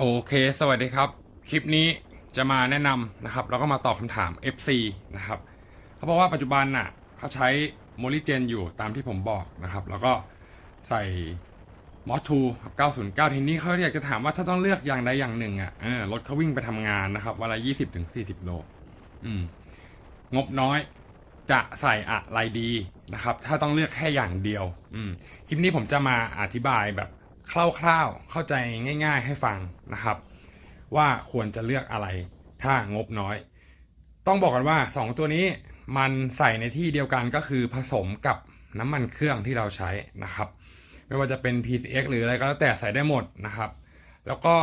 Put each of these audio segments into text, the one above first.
โอเค สวัสดีครับ คลิปนี้จะมาแนะนำนะครับ แล้วก็มาตอบคำถาม FC นะครับ เขาบอกว่าปัจจุบันน่ะเขาใช้โมลิเจนอยู่ตามที่ผมบอกนะครับ แล้วก็ใส่มอสทู909 ทีนี้เขาอยากจะถามว่าถ้าต้องเลือกอย่างใดอย่างหนึ่งอะเออรถเขาวิ่งไปทำงานนะครับวันละ20ถึง40 โล อืม งบน้อยจะใส่อะไรดีนะครับ ถ้าต้องเลือกแค่อย่างเดียว อืม คลิปนี้ผมจะมาอธิบายแบบ คร่าวๆเข้าใจง่าย ๆ ให้ฟังนะครับ ว่าควรจะเลือกอะไรถ้างบน้อย ต้องบอกกันว่า 2 ตัวนี้มันใส่ในที่เดียวกันก็คือผสมกับน้ำมันเครื่องที่เราใช้นะครับ ไม่ว่าจะเป็น PCX หรืออะไรก็แล้วแต่ใส่ได้หมดนะครับ แล้วก็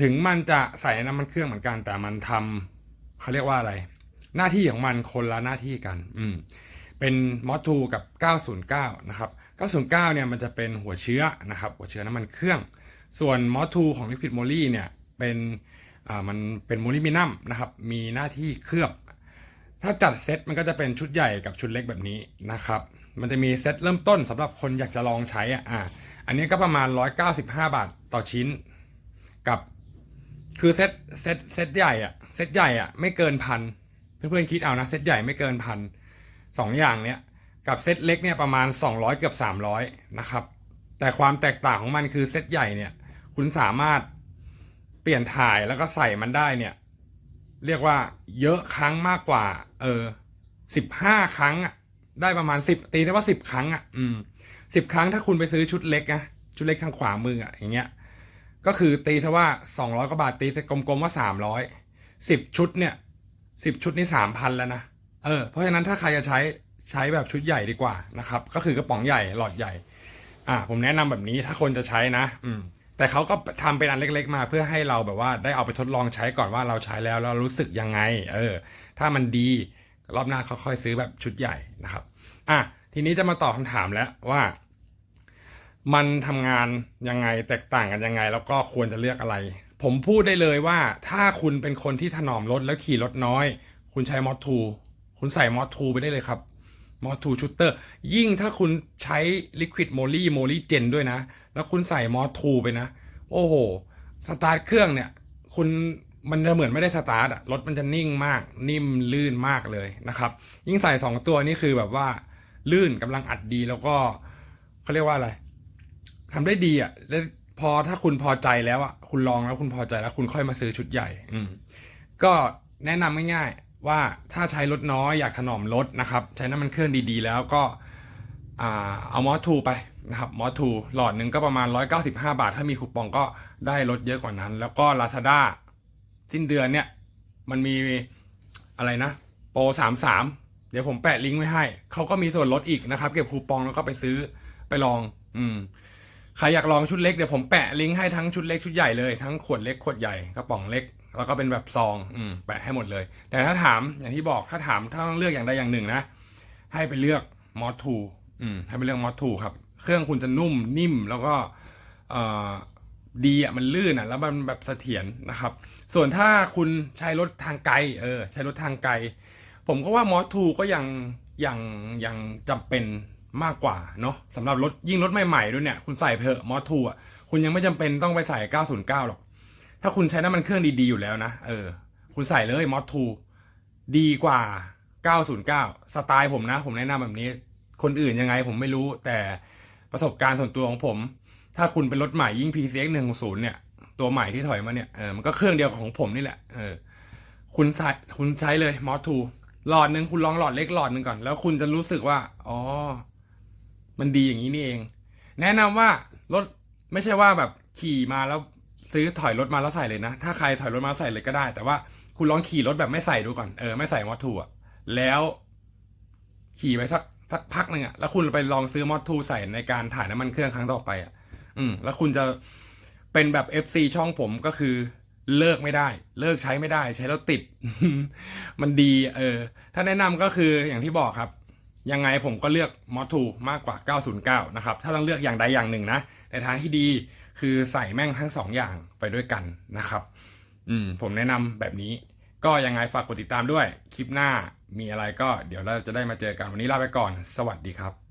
ถึงมันจะใส่น้ำมันเครื่องเหมือนกัน แต่มันทำเขาเรียกว่าอะไร หน้าที่ของมันคนละหน้าที่กัน อืม เป็นมอสทูกับ 909 นะครับ 909 เนี่ยมันจะเป็นหัวเชื้อนะครับ หัวเชื้อน้ำมันเครื่อง ส่วนมอสทูของ Liquid Moly เนี่ยเป็นอ่ามันเป็นโมลิมินัมนะครับ มีหน้าที่เคลือบ ถ้าจัดเซตมันก็จะเป็นชุดใหญ่กับชุดเล็กแบบนี้นะครับ มันจะมีเซตเริ่มต้นสำหรับคนอยากจะลองใช้อะอ่าอันนี้ก็ประมาณ 195 บาทต่อชิ้น กับคือเซตเซตเซตใหญ่อะเซตใหญ่อะไม่เกินพันเพื่อนๆคิดเอานะเซตใหญ่ไม่เกินพัน สองอย่างเนี้ยกับเซตเล็กเนี่ยประมาณ 200 เกือบ 300 นะครับ แต่ความแตกต่างของมันคือเซตใหญ่เนี่ย คุณสามารถเปลี่ยนถ่ายแล้วก็ใส่มันได้เนี่ย เรียกว่าเยอะครั้งมากกว่า เออสิบห้าครั้งอะได้ประมาณสิบตีได้ว่าสิบครั้งอะ อืมสิบครั้งถ้าคุณไปซื้อชุดเล็กนะชุดเล็กทางขวามืออะอย่างเงี้ย ก็คือตีซะว่าสองร้อยกว่าบาทตีซะกลมๆว่าสามร้อยสิบชุดเนี่ยสิบชุดนี่สามพันแล้วนะ เออเพราะฉะนั้นถ้าใครจะใช้ใช้แบบชุดใหญ่ดีกว่านะครับ ก็คือกระป๋องใหญ่หลอดใหญ่ อ่า ผมแนะนำแบบนี้ถ้าคนจะใช้นะ อืม แต่เขาก็ทำเป็นอันเล็ก ๆ มาเพื่อให้เราแบบว่าได้เอาไปทดลองใช้ก่อนว่าเราใช้แล้วเรารู้สึกยังไง เออ ถ้ามันดีรอบหน้าเขาค่อยซื้อแบบชุดใหญ่นะครับ อะทีนี้จะมาตอบคำถามแล้วว่า มันทำงานยังไงแตกต่างกันยังไง แล้วก็ควรจะเลือกอะไร ผมพูดได้เลยว่า ถ้าคุณเป็นคนที่ถนอมรถแล้วขี่รถน้อย คุณใช้มอสทู คุณใส่มอสทูไปได้เลยครับมอสทูชูเตอร์ยิ่งถ้าคุณใช้ลิควิดโมลี่โมลี่เจนด้วยนะ แล้วคุณใส่มอสทูไปนะ โอ้โห สตาร์ทเครื่องเนี่ย คุณมันจะเหมือนไม่ได้สตาร์ทอะรถมันจะนิ่งมาก นิ่มลื่นมากเลยนะครับ ยิ่งใส่สองตัวนี่คือแบบว่า ลื่นกำลังอัดดีแล้วก็เขาเรียกว่าอะไรทำได้ดีอะแล้วพอถ้าคุณพอใจแล้วอะคุณลองแล้วคุณพอใจแล้วคุณค่อยมาซื้อชุดใหญ่ อืมก็แนะนำง่ายๆ ว่าถ้าใช้รถน้อยอยากถนอมรถนะครับ ใช้น้ำมันเครื่องดีๆ แล้วก็อเอามอสทูไปนะครับมอสทูหลอดหนึ่งก็ประมาณ 195 บาท ถ้ามีคูปองก็ได้ลดเยอะกว่านั้น แล้วก็ Lazada สิ้นเดือนเนี่ยมันมีอะไรนะ โปร 33 เดี๋ยวผมแปะลิงก์ไว้ให้ เขาก็มีส่วนลดอีกนะครับ เก็บคูปองแล้วก็ไปซื้อไปลอง อืมใครอยากลองชุดเล็กเดี๋ยวผมแปะลิงก์ให้ทั้งชุดเล็กชุดใหญ่เลยทั้งขวดเล็กขวดใหญ่กระป๋องเล็กแล้วก็เป็นแบบซองอืมแปะให้หมดเลย แต่ถ้าถามอย่างที่บอกถ้าถามถ้าต้องเลือกอย่างใดอย่างหนึ่งนะ ให้ไปเลือกมอสทูอืมให้ไปเลือกมอสทูครับ เครื่องคุณจะนุ่มนิ่มแล้วก็เอ่อดีอะมันลื่นอะ แล้วมันแบบเสถียรนะครับ ส่วนถ้าคุณใช้รถทางไกลเออใช้รถทางไกล ผมก็ว่ามอสทูก็ยังยังยังจำเป็นมากกว่าเนาะสำหรับรถยิ่งรถใหม่ๆด้วยเนี่ย คุณใส่เพอะมอสทูอะคุณยังไม่จำเป็นต้องไปใส่ 909 หรอก ถ้าคุณใช้น้ำมันเครื่องดีๆอยู่แล้วนะ เออ คุณใส่เลยมอสทูดีกว่า 909 สไตล์ผมนะ ผมแนะนำแบบนี้ คนอื่นยังไงผมไม่รู้ แต่ประสบการณ์ส่วนตัวของผม ถ้าคุณเป็นรถใหม่ยิ่ง PCX 160เนี่ย ตัวใหม่ที่ถอยมาเนี่ย เออ มันก็เครื่องเดียวของผมนี่แหละ เออ คุณใช้คุณใช้เลยมอสทูหลอดหนึ่งคุณลองหลอดเล็กหลอดหนึ่งก่อน แล้วคุณจะรู้สึกว่า อ๋อ มันดีอย่างนี้นี่เอง แนะนำว่ารถไม่ใช่ว่าแบบขี่มาแล้ว ซื้อถอยรถมาแล้วใส่เลยนะ ถ้าใครถอยรถมาใส่เลยก็ได้ แต่ว่าคุณลองขี่รถแบบไม่ใส่ดูก่อน เออไม่ใส่มอสทูอะแล้วขี่ไปสักสักพักหนึ่งอะแล้วคุณไปลองซื้อมอสทูใส่ในการถ่ายน้ำมันเครื่องครั้งต่อไปอะอืม แล้วคุณจะเป็นแบบ FC ช่องผมก็คือเลิกไม่ได้ เลิกใช้ไม่ได้ ใช้แล้วติด มันดี เออ ถ้าแนะนำก็คืออย่างที่บอกครับ ยังไงผมก็เลือกมอสทูมากกว่า 909 นะครับ ถ้าต้องเลือกอย่างใดอย่างหนึ่งนะ ในทางที่ดีคือใส่แม่งทั้งสองอย่างไปด้วยกันนะครับ อืม ผมแนะนำแบบนี้ ก็ยังไงฝากกดติดตามด้วย คลิปหน้ามีอะไรก็เดี๋ยวเราจะได้มาเจอกันวันนี้ลาไปก่อน สวัสดีครับ